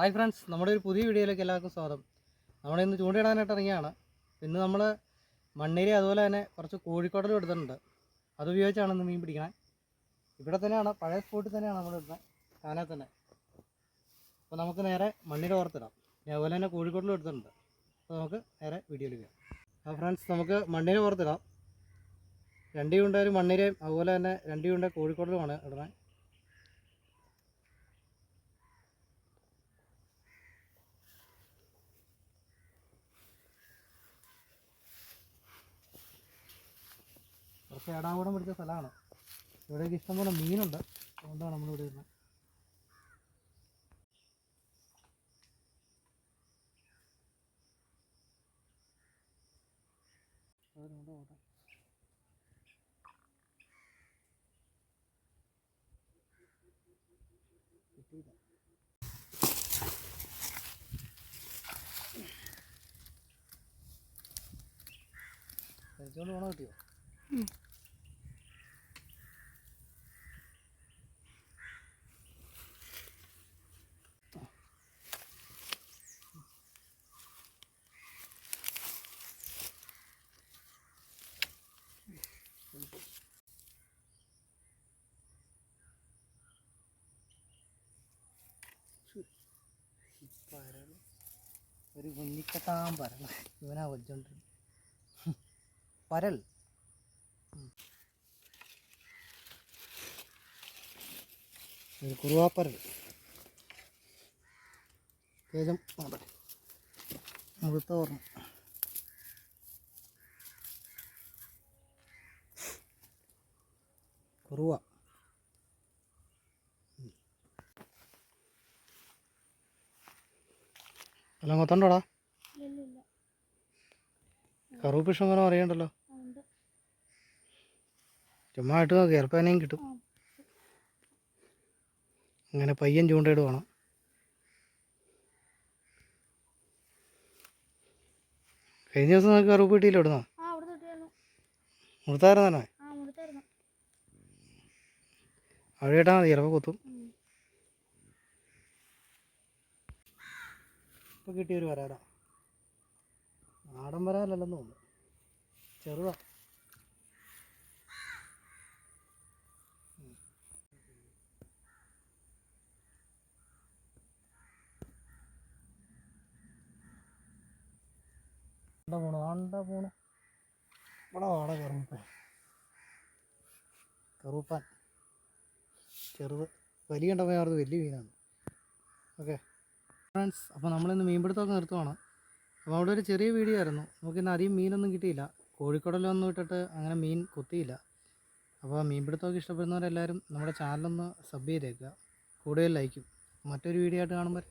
Hi friends നമ്മുടെ ഒരു പുതിയ വീഡിയോയിലേക്ക് എല്ലാവർക്കും സ്വാഗതം. നമ്മുടെ ഇന്ന് ചൂണ്ടയിടാനായിട്ട് ഇറങ്ങിയാണ്. ഇന്ന് നമ്മൾ മണ്ണേരി അതുപോലെ തന്നെ കുറച്ച് കോഴിക്കോടലും എടുത്തിട്ടുണ്ട് അത് ഉപയോഗിച്ചാണ് ഇന്ന് മീൻ പിടിക്കണേ. ഇവിടെ തന്നെയാണ് പഴയ സ്പോട്ടിൽ തന്നെയാണ് നമ്മൾ ഇടുന്നത്. കാനത്ത് തന്നെ. അപ്പോൾ നമുക്ക് നേരെ മണ്ണിൽ ഓർത്തിടാം. അതുപോലെ തന്നെ കോഴിക്കോടലും എടുത്തിട്ടുണ്ട് അപ്പോൾ നമുക്ക് നേരെ വീഡിയോയിൽ പോകാം അപ്പോൾ ഫ്രണ്ട്സ് നമുക്ക് മണ്ണിൽ ഓർത്തിടാം. രണ്ട് ഒരു മണ്ണിരയും അതുപോലെ തന്നെ രണ്ട് ചൂണ്ട കോഴിക്കോടലുമാണ് ഇടണേ കുറച്ച് ഏടാകൂടം പിടിച്ച സ്ഥലമാണ് ഇവിടേക്ക് ഇഷ്ടംപോലെ മീനുണ്ട് അതുകൊണ്ടാണ് നമ്മളിവിടെ ഇരുന്നത് അതുകൊണ്ട്. കിട്ടിയില്ല. പോണോ കിട്ടിയോ പരൽ ഒരു കുഞ്ഞിക്കത്താൻ പരൽ ഇവനാ വലിച്ചോണ്ട് പരൽ. ഒരു കുറുവാപ്പരൽ. തേജം മുഴുത്ത ഓർമ്മ. കുറുവ. എല്ലാം കൊത്തണ്ടോടാ? കറുപ്പ് ഇഷ്ടം അറിയണ്ടല്ലോ. ഉണ്ട്. ചുമ്മാ ഇട്ട് നോക്കി ചിലപ്പോൾ കിട്ടും. അങ്ങനെ പയ്യൻ ചൂണ്ടയിട്ട് വേണം. കഴിഞ്ഞ ദിവസം നമുക്ക് കറുപ്പ് കിട്ടിയില്ല ഇടുന്നോ മുഴുത്തായിരുന്നു അവിടെ ഇട്ടാൽ മതി ചിലപ്പോൾ കുത്തും. ഉം. ഇപ്പം കിട്ടിയൊരു വരാടാ നാടൻ വരാലല്ലെന്ന് തോന്നുന്നു ചെറുതാ ആണ്ട കറുപ്പൻ കറുപ്പാൻ ചെറുത് വലിയ ഓർത്ത് വലിയ മീനാണ് ഓക്കെ ഫ്രണ്ട്സ് അപ്പോൾ നമ്മളിന്ന് മീൻപിടുത്തമൊക്കെ നിർത്തുവാണ്. അപ്പോൾ അവിടെ ഒരു ചെറിയ വീഡിയോ ആയിരുന്നു. നമുക്കിന്ന് അധികം മീനൊന്നും കിട്ടിയില്ല. കോഴിക്കോടലൊന്നും ഇട്ടിട്ട് അങ്ങനെ മീൻ കൊത്തിയില്ല. അപ്പോൾ മീൻപിടുത്തമൊക്കെ ഇഷ്ടപ്പെടുന്നവരെല്ലാവരും നമ്മുടെ ചാനലൊന്ന് സബ് ചെയ്തേക്കുക. കൂടുതൽ ലൈക്കും മറ്റൊരു വീഡിയോ ആയിട്ട് കാണുമ്പോൾ